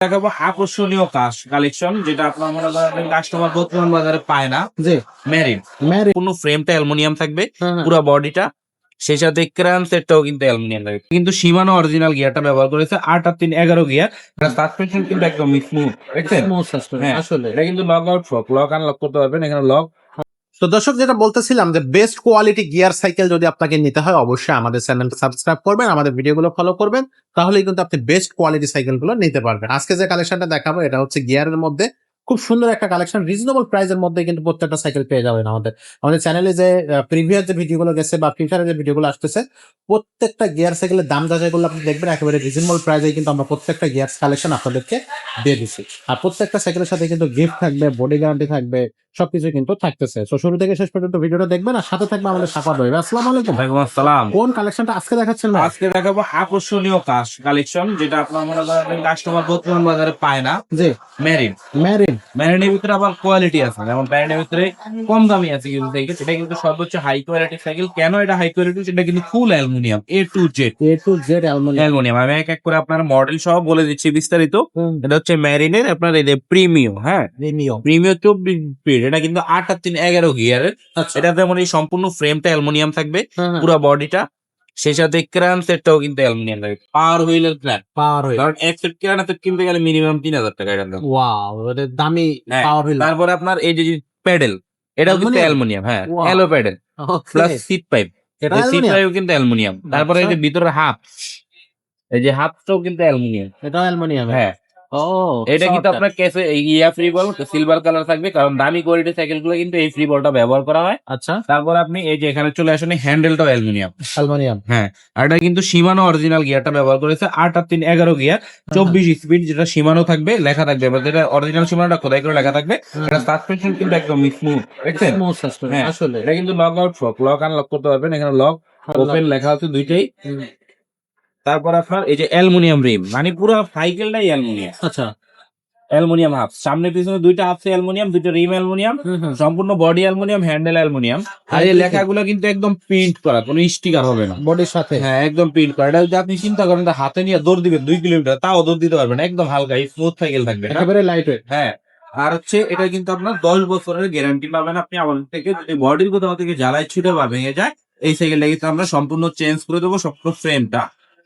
দেখাবো আকর্ষণীয় কাজ কালেকশন যেটা আপনার মনে করেন কাস্টমার বর্তমান বাজারে পায় না। জি। মেরিন ম্যারি কোনো ফ্রেমটা অ্যালুমিনিয়াম থাকবে হ্যাঁ, পুরো বডিটা সেই সাথে ক্রান সেটটাও কিন্তু অ্যালুমিনিয়াম থাকবে। কিন্তু সীমানো অরিজিনাল গিয়ারটা ব্যবহার করেছে আট আর তিন এগারো গিয়ার সাসপেনশন কিন্তু একদম স্মুথ দেখছেন? হ্যাঁ। আসলে। এটা কিন্তু লক আউট লক আনলক করতে পারবেন। এখানে লক তো দর্শক, যেটা বলতেছিলাম যে বেস্ট কোয়ালিটি গিয়ার সাইকেল যদি আপনাকে নিতে হয়, অবশ্যই আমাদের চ্যানেলটা সাবস্ক্রাইব করবেন, আমাদের ভিডিওগুলো ফলো করবেন, তাহলেই কিন্তু আপনি বেস্ট কোয়ালিটি সাইকেলগুলো নিতে পারবেন। আজকে যে কালেকশনটা দেখাবো, এটা হচ্ছে গিয়ারের মধ্যে খুব সুন্দর একটা কালেকশন রিজনেবল প্রাইসের মধ্যে কিন্তু প্রত্যেকটা সাইকেল পেয়ে যাবেন আমাদের। আমাদের চ্যানেলে যে প্রিভিয়াস যে ভিডিওগুলো গেছে বা ফিউচারে যে ভিডিওগুলো আসতেছে, প্রত্যেকটা গিয়ার সাইকেলের দাম যাচাইগুলো আপনি দেখবেন একেবারে রিজনেবল প্রাইসে কিন্তু আমরা প্রত্যেকটা গিয়ার কালেকশন আপনাদেরকে দিয়ে দিচ্ছি। আর প্রত্যেকটা সাইকেলের সাথে কিন্তু গিফট থাকবে বডি গ্যারান্টি থাকবে সবকিছু কিন্তু থাকতেছে। তো শুরু থেকে শেষ পর্যন্ত ভিডিওটা দেখবেন আর সাথে থাকবে আমাদের সাফা রইবে আসসালামু আলাইকুম। ওয়ালাইকুম আসসালাম। কোন কালেকশনটা আজকে দেখাচ্ছেন ভাই? আজকে দেখাবো আকর্ষণীয় কাজ কালেকশন যেটা আপনার মনে করেন কাস্টমার বর্তমান বাজারে পায় না। জি। মেরিন মেরিন ম্যারিনের ভিতরে আবার কোয়ালিটি আছে। যেমন ম্যারিনের ভিতরে কম দামি আছে কিন্তু সাইকেল এটা কিন্তু সর্বোচ্চ হাই কোয়ালিটি সাইকেল কেন এটা হাই কোয়ালিটি সেটা কিন্তু full aluminium A to Z A to Z aluminium aluminium আমি এক এক করে আপনার মডেল সহ বলে দিচ্ছি বিস্তারিত। এটা হচ্ছে ম্যারিনের আপনার এই যে প্রিমিয়ম হ্যাঁ? প্রিমিয়াম প্রিমিয়ম চব্বিশ স্পিড এটা কিন্তু আট আর তিন এগারো গিয়ারের আচ্ছা। এটা যেমন এই সম্পূর্ণ ফ্রেমটা অ্যালুমিনিয়াম থাকবে হ্যাঁ, পুরো বডিটা সেই সাথে ক্রান সেটটাও কিন্তু অ্যালুমিনিয়াম থাকবে। পাওয়ার হুইলের প্ল্যান পাওয়ার হইল কারণ এক সেট ক্রান সেট কিনতে গেলে মিনিমাম তিন হাজার টাকা দাম। ওয়াও এটা দামি হ্যাঁ, পাওয়ার হইল তারপরে আপনার এই যে প্যাডেল এটাও কিন্তু? অ্যালুমিনিয়াম হ্যাঁ. Hello pedal plus seat pipe এটা সিট পাইপ কিন্তু অ্যালুমিনিয়াম তারপরে এই যে আচ্ছা। ভিতরে হাফ এই যে হাফটাও কিন্তু অ্যালুমিনিয়াম এটা অ্যালুমিনিয়াম হ্যাঁ। এটা কিন্তু আপনার কেসে yeah free ball silver colour থাকবে কারণ দামি কোয়ালিটি সাইকেলগুলো কিন্তু এই ফ্রি বলটা ব্যবহার করা হয়। আচ্ছা। তারপর আপনি এই যে এখানে চলে আসেন হ্যান্ডেলটাও অ্যালুমিনিয়াম অ্যালুমিনিয়াম আর এটা কিন্তু সীমানো অরিজিনাল গিয়ারটা ব্যবহার করেছে আট আর তিন এগারো গিয়ার চব্বিশ স্পিড যেটা সীমানো থাকবে লেখা থাকবে এবার যেটা অরিজিনাল সীমানোটা খোদাই করে লেখা থাকবে এটা সাসপেনশন কিন্তু একদম স্মুথ দেখছেন? হ্যাঁ। আসলে। এটা কিন্তু লক আউট লক আনলক করতে পারবেন এখানে লক ওপেন লেখা আছে দুইটাই। তারপর আপনার এই যে অ্যালুমিনিয়াম রিম মানে পুরো সাইকেলটাই অ্যালুমিনিয়াম। আচ্ছা। অ্যালুমিনিয়াম হাফ সামনে পিছনে দুইটা হাফ অ্যালুমিনিয়াম দুইটা রিম অ্যালুমিনিয়াম সম্পূর্ণ বডি অ্যালুমিনিয়াম হ্যান্ডেল অ্যালুমিনিয়াম। আর এই লেখাগুলো কিন্তু একদম প্রিন্ট করা কোনো স্টিকার হবে না। বডির সাথে। হ্যাঁ একদম প্রিন্ট করা। এটা যদি আপনি চিন্তা করেন হাতে নিয়ে দৌড় দিবেন দুই কিলোমিটার তাও দৌড় দিতে পারবেন একদম হালকা স্মুথ সাইকেল থাকবে? একেবারে লাইট ওয়েট হ্যাঁ আর হচ্ছে এটা কিন্তু আপনার দশ বছরের গ্যারান্টি পাবেন আপনি আমাদের থেকে যদি বডির কোথাও থেকে জ্বালায় ছুটে বা ভেঙে যায় এই সাইকেলটা কিন্তু আমরা সম্পূর্ণ চেঞ্জ করে দেবো সম্পূর্ণ ফ্রেমটা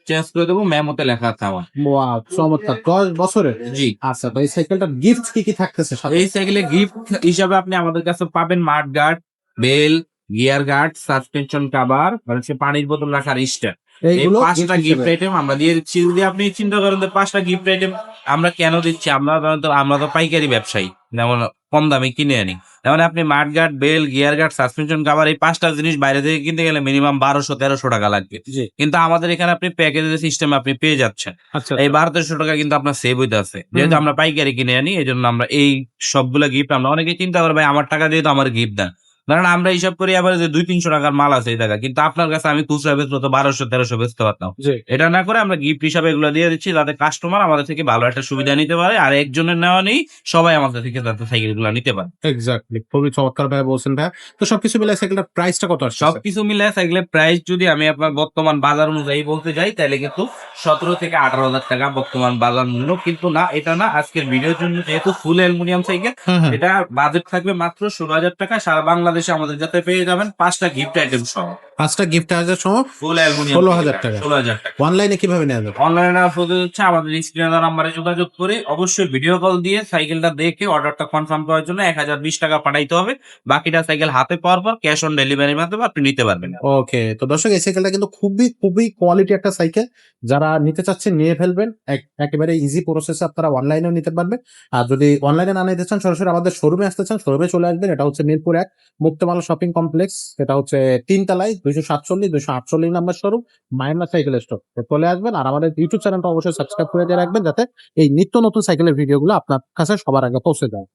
চেঞ্জ করে দেবো ম্যামতে লেখা আছে আমার। ওয়াও চমৎকার। দশ বছরের? জি। আচ্ছা তো এই সাইকেলটার গিফট কি কি থাকতেছে এই সাইকেলে গিফট হিসাবে আপনি আমাদের কাছে পাবেন mudguard bell gear guard suspension cover হচ্ছে পানির বোতল রাখার এই পাঁচটা গিফট আইটেম আমরা দিয়ে দিচ্ছি। যদি আপনি চিন্তা করেন যে পাঁচটা গিফট আইটেম আমরা কেন দিচ্ছি আমরা আমরা তো পাইকারি ব্যবসায়ী যেমন কম দামে কিনে আনি। যেমন আপনি mudguard bell gear guard suspension cover এই পাঁচটা জিনিস বাইরে থেকে কিনতে গেলে মিনিমাম বারোশো তেরোশো টাকা লাগবে। কিন্তু আমাদের এখানে আপনি প্যাকেজের সিস্টেম আপনি পেয়ে যাচ্ছেন। আচ্ছা এই বারো তেরোশো টাকা কিন্তু আপনার সেভ হইতে আছে। যেহেতু আমরা পাইকারি কিনে আনি এই জন্য আমরা এই সবগুলো গিফট আমরা অনেকে চিন্তা করবে ভাই আমার টাকা দিয়ে তো আমার গিফট দেন। কারণ আমরা হিসাব করি আবার যে দুই তিনশো টাকার মাল আছে এই টাকা কিন্তু আপনার কাছে আমি খুচরা বেচবো তো বারোশো তেরোশো বেচতে পারতাম। এটা না করে আমরা গিফট হিসাবে এগুলো দিয়ে দিচ্ছি যাতে কাস্টমার আমাদের থেকে ভালো একটা সুবিধা নিতে পারে আর একজনের নেওয়া নেই সবাই আমাদের থেকে যাতে সাইকেলগুলো নিতে পারে। এক্স্যাক্টলি খুবই চমৎকার ভাবে বলছেন ভাই তো সবকিছু মিলে সাইকেলটার প্রাইসটা কত সবকিছু মিলে সাইকেলের প্রাইস যদি আমি আপনার বর্তমান বাজার অনুযায়ী বলতে যাই তাহলে কিন্তু সতেরো থেকে আঠারো হাজার টাকা বর্তমান বাজার মূল্য। কিন্তু না এটা না আজকের ভিডিওর জন্য যেহেতু ফুল অ্যালুমিনিয়াম সাইকেল এটা বাজেট থাকবে মাত্র ষোলো হাজার টাকা। সারা বাংলাদেশে আমাদের যাতে পেয়ে যাবেন পাঁচটা গিফট আইটেম সহ। পাঁচটা গিফট হাজার সময় ফুল অ্যালুমিনিয়াম 16,000 টাকা। ষোলো হাজার টাকা। অনলাইনে কীভাবে নেওয়া যাবে? অনলাইনে প্রসেস হচ্ছে আমাদের স্ক্রিনে নাম্বারে যোগাযোগ করে অবশ্যই ভিডিও কল দিয়ে সাইকেলটা দেখে অর্ডারটা কনফার্ম করার জন্য এক হাজার বিশ টাকা পাঠাইতে হবে। বাকিটা সাইকেল হাতে পাওয়ার পর ক্যাশ অন ডেলিভারির মাধ্যমে আপনি নিতে পারবেন। ওকে তো দর্শক এই সাইকেলটা কিন্তু খুবই খুবই কোয়ালিটি একটা সাইকেল যারা নিতে চাচ্ছেন নিয়ে ফেলবেন। এক- একেবারে ইজি প্রসেসে আপনারা অনলাইনেও নিতে পারবেন। আর যদি অনলাইনে না নিতে চান সরাসরি আমাদের শোরুমে আসতে চান শোরুমে চলে আসবেন। এটা হচ্ছে মিরপুর এক মুক্তমালা শপিং কমপ্লেক্স এটা হচ্ছে তিন তলায় দুইশো সাতচল্লিশ, দুইশো আটচল্লিশ নাম্বার স্বরূপ মাইমলা সাইকেল স্টোর চলে আসবেন। আর আমাদের ইউটিউব চ্যানেলটা অবশ্যই সাবস্ক্রাইব করে দিয়ে রাখবেন, যাতে এই নিত্য নতুন সাইকেলের ভিডিওগুলো আপনার কাছে সবার আগে পৌঁছে যায়।